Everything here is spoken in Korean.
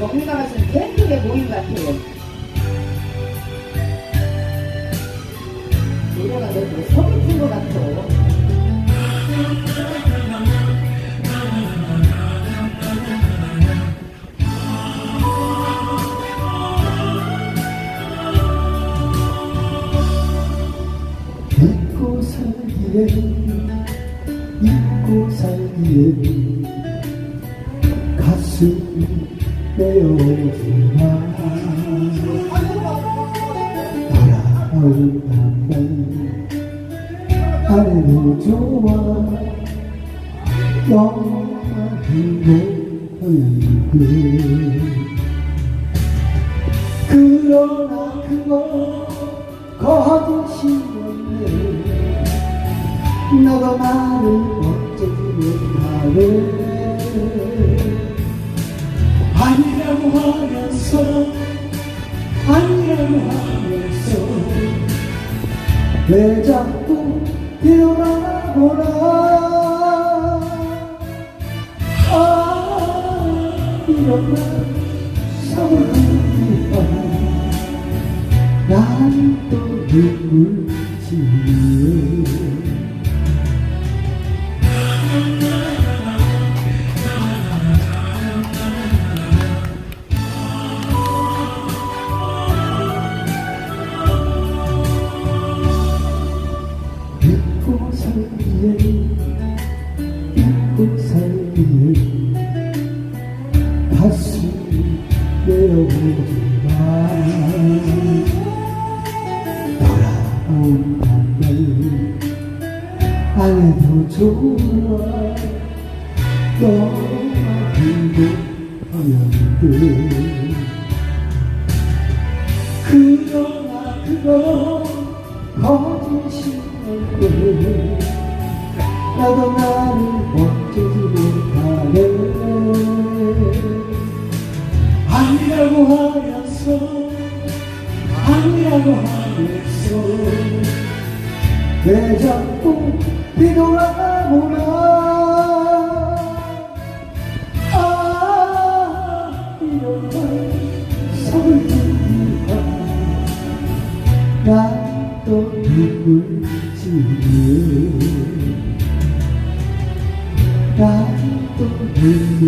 뭔가 무슨 대통의 모임 같아요. 노래가 너무 서글픈 것 같아. 잊고 잊고 살기에 가슴이 메어지나 돌아온다면 아래도 좋아 영원히 모여있게 그러나 그거 거짓이었네 너가 나를 어쩌지 못하네 아니라고 하면서 아니라고 하면서 왜 자꾸 되돌아보나 아말 서울이야 난또 눈물 지네 가슴이 메어오지만 돌아온다면 안 해도 좋아 너만 행복하였는데 그러나 그거 거짓이었네 나도 나를 어쩌지 못하네 하면서 왜 자꾸 뒤돌아보나 아 이런 말 서글프다 난또 지네 난또 지네